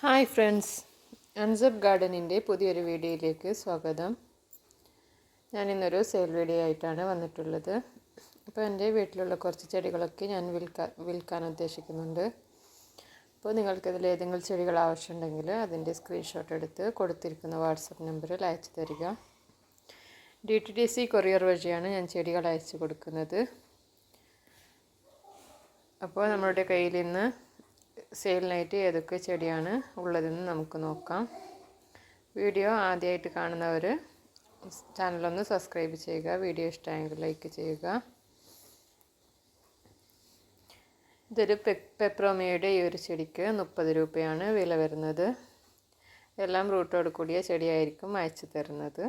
Hi friends. Unsub ഗാർഡനിന്റെ പുതിയൊരു വീഡിയോയിലേക്ക് സ്വാഗതം. ഞാൻ ഇന്നൊരു സെയിൽ വീഡിയോ ആയിട്ടാണ് വന്നിട്ടുള്ളത്. അപ്പോൾ എന്റെ വീട്ടിലുള്ള കുറച്ച് ചെടികളൊക്കെ ഞാൻ വിൽക്കാൻ വിൽക്കാൻ ഉദ്ദേശിക്കുന്നുണ്ട്. അപ്പോൾ നിങ്ങൾക്കിതിൽ ഏതെങ്കിലും ചെടികൾ ആവശ്യമുണ്ടെങ്കിൽ അതിന്റെ സ്ക്രീൻഷോട്ട് എടുത്ത് കൊടുത്തിരിക്കുന്ന വാട്സപ്പ് നമ്പറിൽ അയച്ചു തരിക. D T D C courier വഴിയാണ് ഞാൻ ചെടികൾ അയച്ചു കൊടുക്കുന്നത്. അപ്പോൾ നമ്മളുടെ കയ്യിൽ ഇന്ന് സെയിലിനായിട്ട് ഏതൊക്കെ ചെടിയാണ് ഉള്ളതെന്ന് നമുക്ക് നോക്കാം. വീഡിയോ ആദ്യമായിട്ട് കാണുന്നവർ ചാനലൊന്ന് സബ്സ്ക്രൈബ് ചെയ്യുക വീഡിയോ ഇഷ്ടമായെങ്കിൽ ലൈക്ക് ചെയ്യുക. ഇതൊരു പെ പെപ്രോമിയയുടെ ഈ ഒരു ചെടിക്ക് മുപ്പത് രൂപയാണ് വില വരുന്നത്. എല്ലാം റൂട്ടോട് കൂടിയ ചെടിയായിരിക്കും അയച്ചു തരുന്നത്.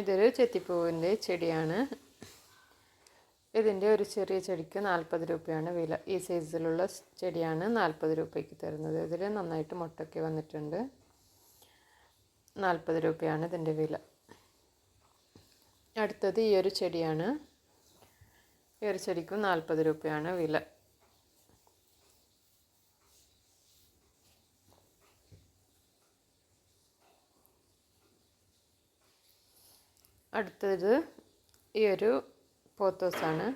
ഇതൊരു ചെത്തിപ്പൂവിന്റെ ചെടിയാണ്. ഇതിന്റെ ഒരു ചെറിയ ചെടിക്ക് നാൽപ്പത് രൂപയാണ് വില. ഈ സൈസിലുള്ള ചെടിയാണ് നാൽപ്പത് രൂപയ്ക്ക് തരുന്നത്. ഇതിൽ നന്നായിട്ട് മുട്ടൊക്കെ വന്നിട്ടുണ്ട്. നാൽപ്പത് രൂപയാണ് ഇതിന്റെ വില. അടുത്തത് ഈ ഒരു ചെടിയാണ്. ഈ ഒരു ചെടിക്കും നാൽപ്പത് രൂപയാണ് വില. അടുത്തത് ഈ ഒരു പോത്തോസാണ്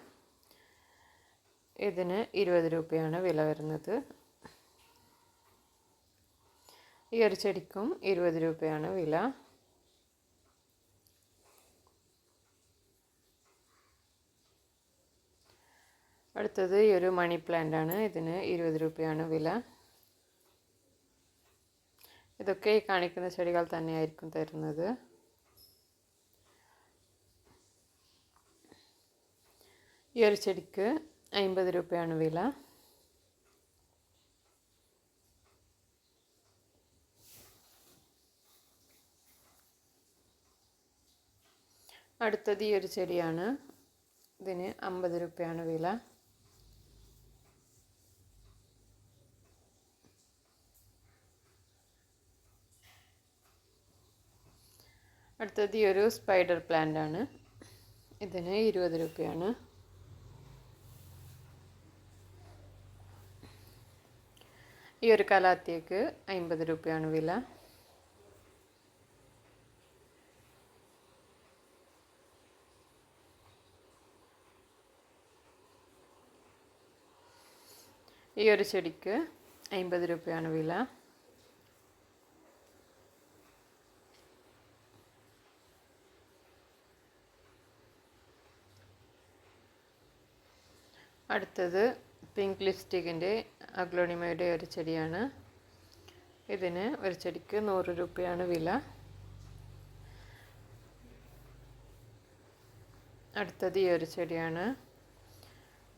ഇതിന് ഇരുപത് രൂപയാണ് വില വരുന്നത്. ഈ ഒരു ചെടിക്കും ഇരുപത് രൂപയാണ് വില. അടുത്തത് ഈ ഒരു മണി പ്ലാന്റ് ആണ്. ഇതിന് ഇരുപത് രൂപയാണ് വില. ഇതൊക്കെ ഈ കാണിക്കുന്ന ചെടികൾ തന്നെയായിരിക്കും തരുന്നത്. ഈ ഒരു ചെടിക്ക് അമ്പത് രൂപയാണ് വില. അടുത്തത് ഈ ഒരു ചെടിയാണ്. ഇതിന് അമ്പത് രൂപയാണ് വില. അടുത്തത് ഈ ഒരു സ്പൈഡർ പ്ലാന്റ് ആണ് ഇതിന് ഇരുപത് രൂപയാണ്. ഈ ഒരു കലാത്തിയക്ക് അമ്പത് രൂപയാണ് വില. ഈ ഒരു ചെടിക്ക് അമ്പത് രൂപയാണ് വില. അടുത്തത് പിങ്ക് ലിപ്സ്റ്റിക്കിന്റെ അഗ്ലോണിമയുടെ ഒരു ചെടിയാണ്. ഇതിന് ഒരു ചെടിക്ക് നൂറ് രൂപയാണ് വില. അടുത്തത് ഈ ഒരു ചെടിയാണ്.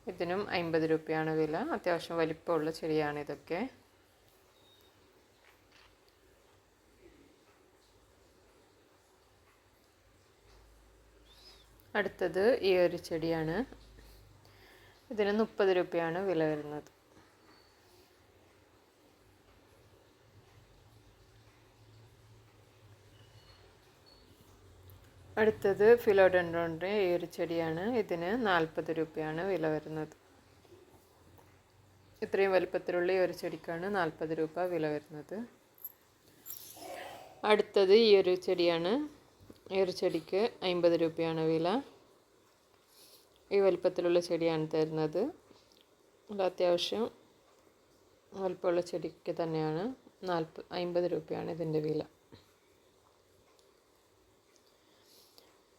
ഇതിനും അമ്പത് രൂപയാണ് വില. അത്യാവശ്യം വലിപ്പമുള്ള ചെടിയാണ് ഇതൊക്കെ അടുത്തത് ഈ ഒരു ചെടിയാണ്. ഇതിന് മുപ്പത് രൂപയാണ് വില വരുന്നത്. അടുത്തത് ഫിലോഡൻഡ്രോണിന്റെ ഈ ഒരു ചെടിയാണ്. ഇതിന് നാൽപ്പത് രൂപയാണ് വില വരുന്നത്. ഇത്രയും വലുപ്പത്തിലുള്ള ഈ ഒരു ചെടിക്കാണ് നാൽപ്പത് രൂപ വില വരുന്നത്. അടുത്തത് ഈ ഒരു ചെടിയാണ്. ഈ ഒരു ചെടിക്ക് അമ്പത് രൂപയാണ് വില. ഈ വലിപ്പത്തിലുള്ള ചെടിയാണ് തരുന്നത്. അത് അത്യാവശ്യം വലിപ്പമുള്ള ചെടിക്ക് തന്നെയാണ്. നാൽപ്പത് അമ്പത് രൂപയാണ് ഇതിന്റെ വില.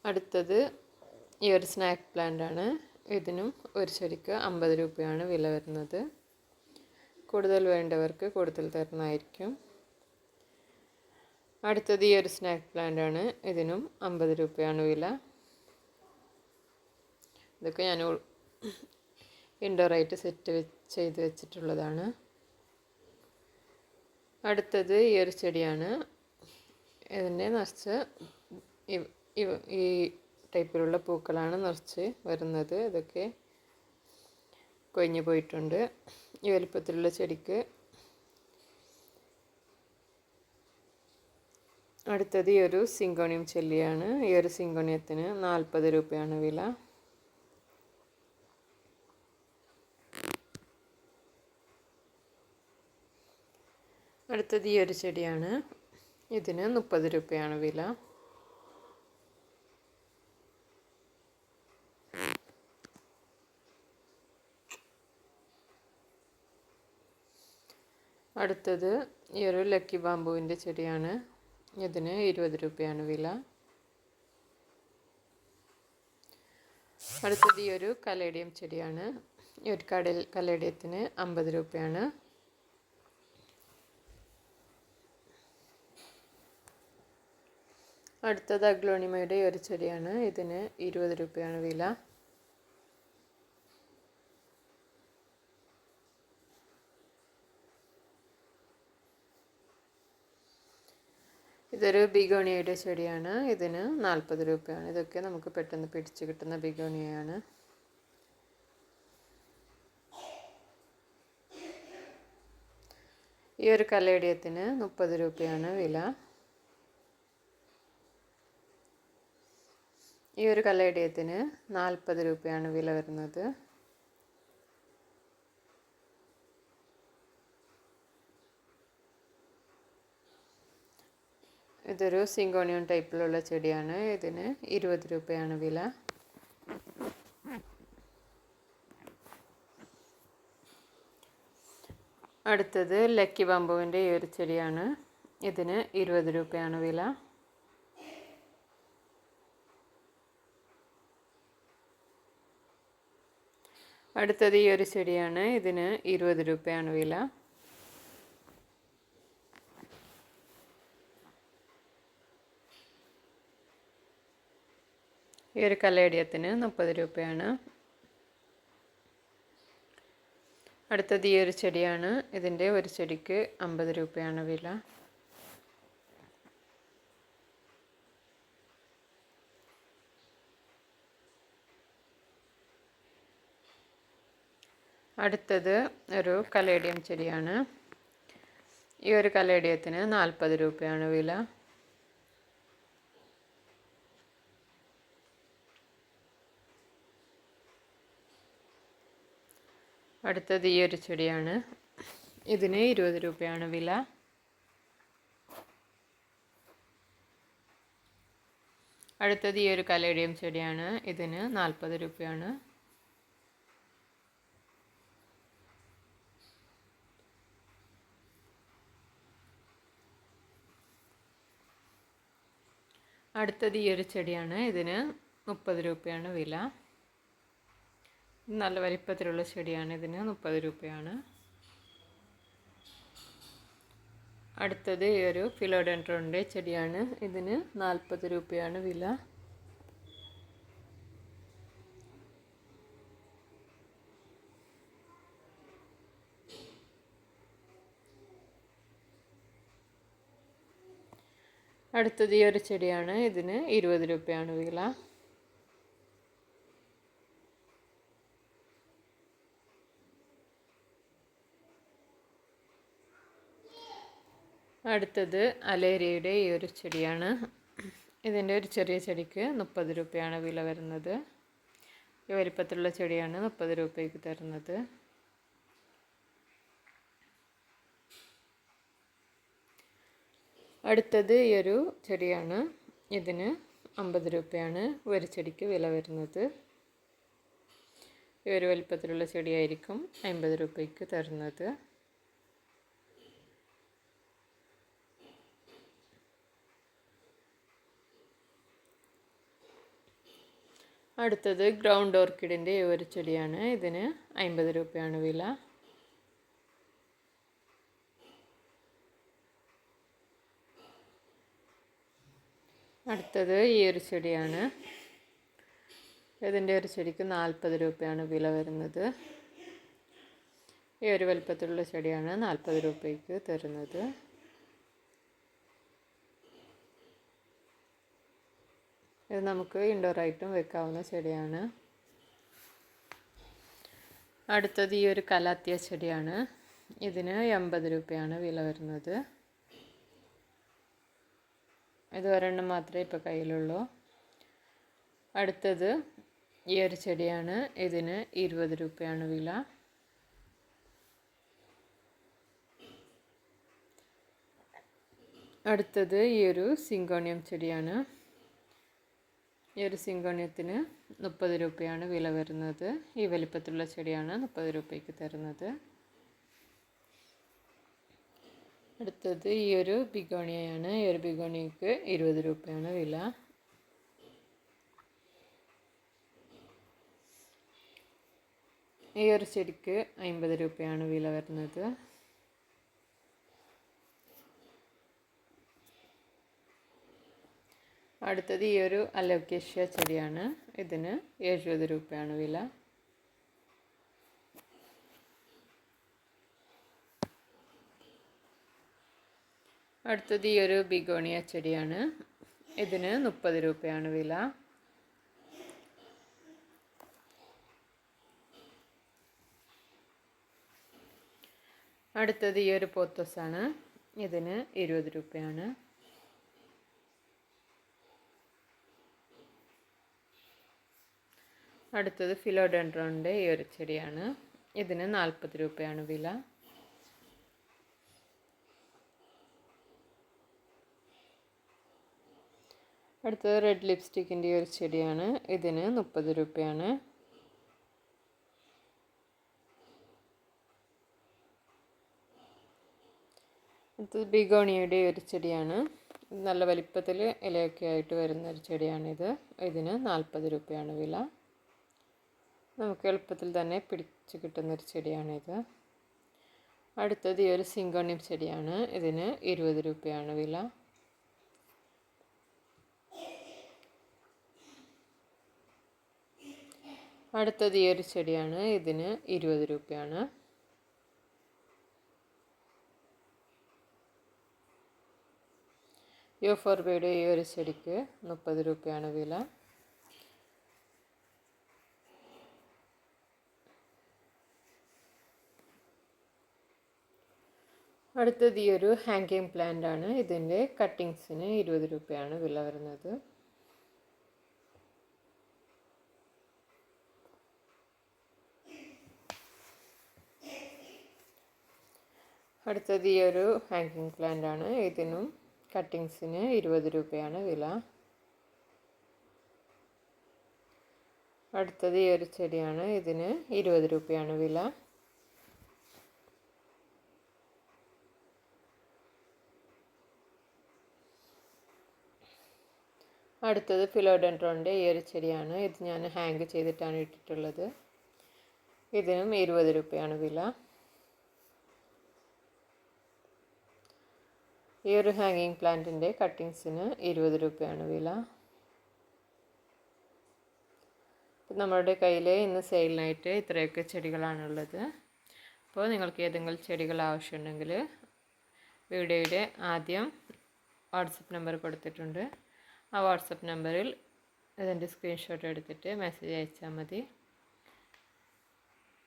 അടുത്തത് ഈ ഒരു സ്നാക്ക് പ്ലാന്റ് ആണ്. ഇതിനും ഒരു ചെടിക്ക് അമ്പത് രൂപയാണ് വില വരുന്നത്. കൂടുതൽ വേണ്ടവർക്ക് കൂടുതൽ തരുന്നതായിരിക്കും. അടുത്തത് ഈ ഒരു സ്നാക്ക് പ്ലാന്റ് ആണ്. ഇതിനും അമ്പത് രൂപയാണ് വില. ഇതൊക്കെ ഞാൻ ഇൻഡോറായിട്ട് സെറ്റ് ചെയ്ത് വെച്ചിട്ടുള്ളതാണ്. അടുത്തത് ഈ ഒരു ചെടിയാണ്. ഇതിന്റെ നിറച്ച് ഈ ടൈപ്പിലുള്ള പൂക്കളാണ് നിറച്ച് വരുന്നത്. ഇതൊക്കെ കൊഴിഞ്ഞു പോയിട്ടുണ്ട്. ഈ വലുപ്പത്തിലുള്ള ചെടിക്ക് അടുത്തത് ഈ ഒരു സിങ്കോണിയം ചെല്ലിയാണ്. ഈ ഒരു സിങ്കോണിയത്തിന് നാൽപ്പത് രൂപയാണ് വില. അടുത്തത് ഈ ഒരു ചെടിയാണ്. ഇതിന് മുപ്പത് രൂപയാണ് വില. അടുത്തത് ഈ ഒരു ലക്കി ബാമ്പുവിന്റെ ചെടിയാണ്. ഇതിന് ഇരുപത് രൂപയാണ് വില. അടുത്തത് ഈ ഒരു കലേഡിയം ചെടിയാണ്. ഈ ഒരു കടൽ കലേഡിയത്തിന് അമ്പത് രൂപയാണ്. അടുത്തത് അഗ്ലോണിമയുടെ ഒരു ചെടിയാണ്. ഇതിന് ഇരുപത് രൂപയാണ് വില. ഇതൊരു ബിഗോണിയയുടെ ചെടിയാണ്. ഇതിന് നാൽപ്പത് രൂപയാണ്. ഇതൊക്കെ നമുക്ക് പെട്ടെന്ന് പിടിച്ച് കിട്ടുന്ന ബിഗോണിയയാണ്. ഈ ഒരു കല്ലേടിയത്തിന് മുപ്പത് രൂപയാണ് വില. ഈ ഒരു കലേഡിയത്തിന് നാൽപ്പത് രൂപയാണ് വില വരുന്നത്. ഇതൊരു സിങ്കോണിയൻ ടൈപ്പിലുള്ള ചെടിയാണ്. ഇതിന് ഇരുപത് രൂപയാണ് വില. അടുത്തത് ലക്കി ബംബുവിന്റെ ഈ ഒരു ചെടിയാണ്. ഇതിന് ഇരുപത് രൂപയാണ് വില. അടുത്തത് ഈ ഒരു ചെടിയാണ്. ഇതിന് ഇരുപത് രൂപയാണ് വില. ഈ ഒരു കലേഡിയത്തിന് മുപ്പത് രൂപയാണ്. അടുത്തത് ഈ ഒരു ചെടിയാണ്. ഇതിന്റെ ഒരു ചെടിക്ക് അമ്പത് രൂപയാണ് വില. അടുത്തത് ഒരു കലേഡിയം ചെടിയാണ്. ഈ ഒരു കലേഡിയത്തിന് നാൽപ്പത് രൂപയാണ് വില. അടുത്തത് ഈ ഒരു ചെടിയാണ്. ഇതിന് ഇരുപത് രൂപയാണ് വില. അടുത്തത് ഈ ഒരു കലേഡിയം ചെടിയാണ്. ഇതിന് നാൽപ്പത് രൂപയാണ്. അടുത്തത് ഈ ഒരു ചെടിയാണ്. ഇതിന് മുപ്പത് രൂപയാണ് വില. നല്ല വലിപ്പത്തിലുള്ള ചെടിയാണ്. ഇതിന് മുപ്പത് രൂപയാണ്. അടുത്തത് ഈ ഒരു ഫിലോഡെൻഡ്രോണിന്റെ ചെടിയാണ്. ഇതിന് നാൽപ്പത് രൂപയാണ് വില. അടുത്തത് ഈ ഒരു ചെടിയാണ്. ഇതിന് ഇരുപത് രൂപയാണ് വില. അടുത്തത് അലേരിയയുടെ ഈ ഒരു ചെടിയാണ്. ഇതിന്റെ ഒരു ചെറിയ ചെടിക്ക് മുപ്പത് രൂപയാണ് വില വരുന്നത്. ഈ വലിപ്പത്തിലുള്ള ചെടിയാണ് മുപ്പത് രൂപയ്ക്ക് തരുന്നത്. അടുത്തത് ഈ ഒരു ചെടിയാണ്. ഇതിന് അമ്പത് രൂപയാണ് ഒരു ചെടിക്ക് വില വരുന്നത്. ഈ ഒരു വലിപ്പത്തിലുള്ള ചെടിയായിരിക്കും അമ്പത് രൂപയ്ക്ക് തരുന്നത്. അടുത്തത് ഗ്രൗണ്ട് ഓർക്കിഡിന്റെ ഒരു ചെടിയാണ്. ഇതിന് അമ്പത് രൂപയാണ് വില. അടുത്തത് ഈ ഒരു ചെടിയാണ്. ഇതിന്റെ ഒരു ചെടിക്ക് നാൽപ്പത് രൂപയാണ് വില വരുന്നത്. ഈ ഒരു വലുപ്പത്തിലുള്ള ചെടിയാണ് നാൽപ്പത് രൂപയ്ക്ക് തരുന്നത്. ഇത് നമുക്ക് ഇൻഡോറായിട്ടും വെക്കാവുന്ന ചെടിയാണ്. അടുത്തത് ഈ ഒരു കലാത്തിയ ചെടിയാണ്. ഇതിന് എൺപത് രൂപയാണ് വില വരുന്നത്. ഇത് ഒരെണ്ണം മാത്രമേ ഇപ്പോൾ കയ്യിലുള്ളൂ. അടുത്തത് ഈ ഒരു ചെടിയാണ്. ഇതിന് ഇരുപത് രൂപയാണ് വില. അടുത്തത് ഈ ഒരു സിങ്കോണിയം ചെടിയാണ്. ഈ ഒരു സിങ്കോണിയത്തിന് മുപ്പത് രൂപയാണ് വില വരുന്നത്. ഈ വലിപ്പത്തിലുള്ള ചെടിയാണ് മുപ്പത് രൂപയ്ക്ക് തരുന്നത്. അടുത്തത് ഈ ഒരു ബിഗോണിയയാണ് ഈ ഒരു ബിഗോണിയക്ക് ഇരുപത് രൂപയാണ് വില. ഈ ഒരു ചെടിക്ക് അമ്പത് രൂപയാണ് വില വരുന്നത്. അടുത്തത് ഈ ഒരു അലോക്കേഷ്യ ചെടിയാണ്. ഇതിന് എഴുപത് രൂപയാണ് വില. അടുത്തത് ഈ ഒരു ബിഗോണിയ ചെടിയാണ് ഇതിന് മുപ്പത് രൂപയാണ് വില. അടുത്തത് ഈ ഒരു പോത്തോസാണ്. ഇതിന് ഇരുപത് രൂപയാണ്. അടുത്തത് ഫിലോഡെൻഡ്രോണിന്റെ ഈ ഒരു ചെടിയാണ്. ഇതിന് നാൽപ്പത് രൂപയാണ് വില. അടുത്തത് റെഡ് ലിപ്സ്റ്റിക്കിന്റെ ഒരു ചെടിയാണ്. ഇതിന് മുപ്പത് രൂപയാണ്. അടുത്തത് ബിഗോണിയുടെ ഒരു ചെടിയാണ്. നല്ല വലിപ്പത്തിൽ ഇലയൊക്കെ ആയിട്ട് വരുന്ന ഒരു ചെടിയാണിത്. ഇതിന് നാൽപ്പത് രൂപയാണ് വില. നമുക്ക് എളുപ്പത്തിൽ തന്നെ പിടിച്ച് കിട്ടുന്നൊരു ചെടിയാണിത്. അടുത്തത് ഈ ഒരു സിങ്കോണിയം ചെടിയാണ്. ഇതിന് ഇരുപത് രൂപയാണ് വില. അടുത്തത് ഈ ഒരു ചെടിയാണ്. ഇതിന് ഇരുപത് രൂപയാണ്. യു ഫോർ ബിയുടെ ഈ ഒരു ചെടിക്ക് മുപ്പത് രൂപയാണ് വില. അടുത്തത് ഈ ഒരു ഹാങ്കിങ് പ്ലാന്റ് ആണ് ഇതിന്റെ കട്ടിങ്സിന് ഇരുപത് രൂപയാണ് വില വരുന്നത്. അടുത്തത് ഈ ഒരു ഹാങ്കിങ് പ്ലാന്റ് ആണ്. ഇതിനും കട്ടിങ്സിന് ഇരുപത് രൂപയാണ് വില. അടുത്തത് ഈ ഒരു ചെടിയാണ്. ഇതിന് ഇരുപത് രൂപയാണ് വില. അടുത്തത് ഫിലോഡൻട്രോണിന്റെ ഈ ഒരു ചെടിയാണ്. ഇത് ഞാൻ ഹാങ് ചെയ്തിട്ടാണ് ഇട്ടിട്ടുള്ളത്. ഇതിനും ഇരുപത് രൂപയാണ് വില. ഈ ഒരു ഹാങ്ങിങ് പ്ലാന്റിന്റെ കട്ടിങ്സിന് ഇരുപത് രൂപയാണ് വില. നമ്മുടെ കയ്യിൽ ഇന്ന് സെയിലിനായിട്ട് ഇത്രയൊക്കെ ചെടികളാണുള്ളത്. അപ്പോൾ നിങ്ങൾക്ക് ഏതെങ്കിലും ചെടികൾ ആവശ്യമുണ്ടെങ്കിൽ വീഡിയോയുടെ ആദ്യം വാട്സപ്പ് നമ്പർ കൊടുത്തിട്ടുണ്ട്. ആ വാട്സപ്പ് നമ്പറിൽ ഇതിന്റെ സ്ക്രീൻഷോട്ട് എടുത്തിട്ട് മെസ്സേജ് അയച്ചാൽ മതി.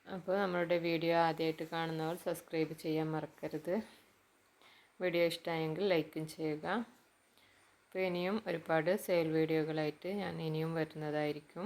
അപ്പോൾ നമ്മളുടെ വീഡിയോ ആദ്യമായിട്ട് കാണുന്നവർ സബ്സ്ക്രൈബ് ചെയ്യാൻ മറക്കരുത്. വീഡിയോ ഇഷ്ടമായെങ്കിൽ ലൈക്കും ചെയ്യുക. അപ്പോൾ ഇനിയും ഒരുപാട് സെയിൽ വീഡിയോകളായിട്ട് ഞാൻ ഇനിയും വരുന്നതായിരിക്കും.